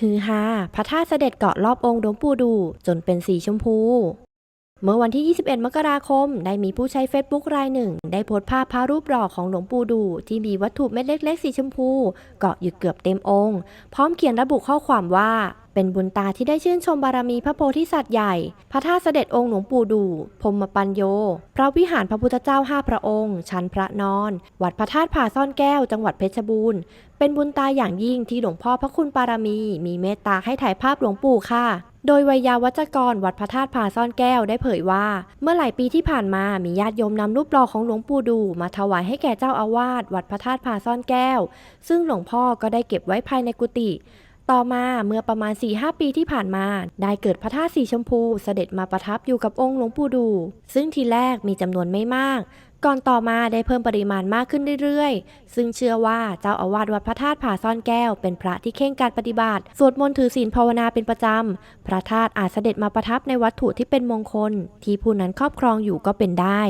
ฮือฮาพระธาตุเสด็จเกาะรอบองค์หลวงปู่ดู จนเป็นสีชมพู เมื่อวันที่ 21 มกราคม ได้มีผู้ใช้เฟซบุ๊กรายหนึ่ง ได้โพสต์ภาพพระรูปหล่อของหลวงปู่ดู ที่มีวัตถุเม็ดเล็ก ๆ สีชมพู เกาะอยู่เกือบเต็มองค์ พร้อมเขียนระบุข้อความว่า เป็นบุญตาที่ได้ชื่นชมบารมีพระโพธิสัตว์ใหญ่ พระธาตุเสด็จองค์หลวงปู่ดูพรมปัญโย พระวิหารพระพุทธเจ้าห้าพระองค์ ชั้นพระนอน วัดพระธาตุผาซ่อนแก้ว จังหวัดเพชรบูรณ์ เป็นบุญตาอย่างยิ่งที่หลวงพ่อพระคุณปารมี มีเมตตาให้ถ่ายภาพหลวงปู่ค่ะโดยวัยยาวัจกรวัดพระธาตุผาซ่อนแก้วได้เผยว่า เมื่อหลายปีที่ผ่านมามีญาติโยมนำรูปหล่อของหลวงปู่ดู มาถวายให้แก่เจ้าอาวาสวัดพระธาตุผาซ่อนแก้ว ซึ่งหลวงพ่อก็ได้เก็บไว้ภายในกุฏิ ต่อมาเมื่อประมาณ 4-5 ปีที่ผ่านมา ได้เกิดพระธาตุสีชมพูเสด็จมาประทับอยู่กับองค์หลวงปู่ดู ซึ่งทีแรกมีจำนวนไม่มาก ก่อนต่อมาได้เพิ่มปริมาณมากขึ้นเรื่อยๆ ซึ่งเชื่อว่าเจ้าอาวาสวัดพระธาตุผาซ่อนแก้ว เป็นพระที่เข่งการปฏิบัติ สวดมนต์ถือศีลภาวนาเป็นประจำ พระธาตุอาจเสด็จมาประทับในวัตถุที่เป็นมงคล ที่ผู้นั้นครอบครองอยู่ก็เป็นได้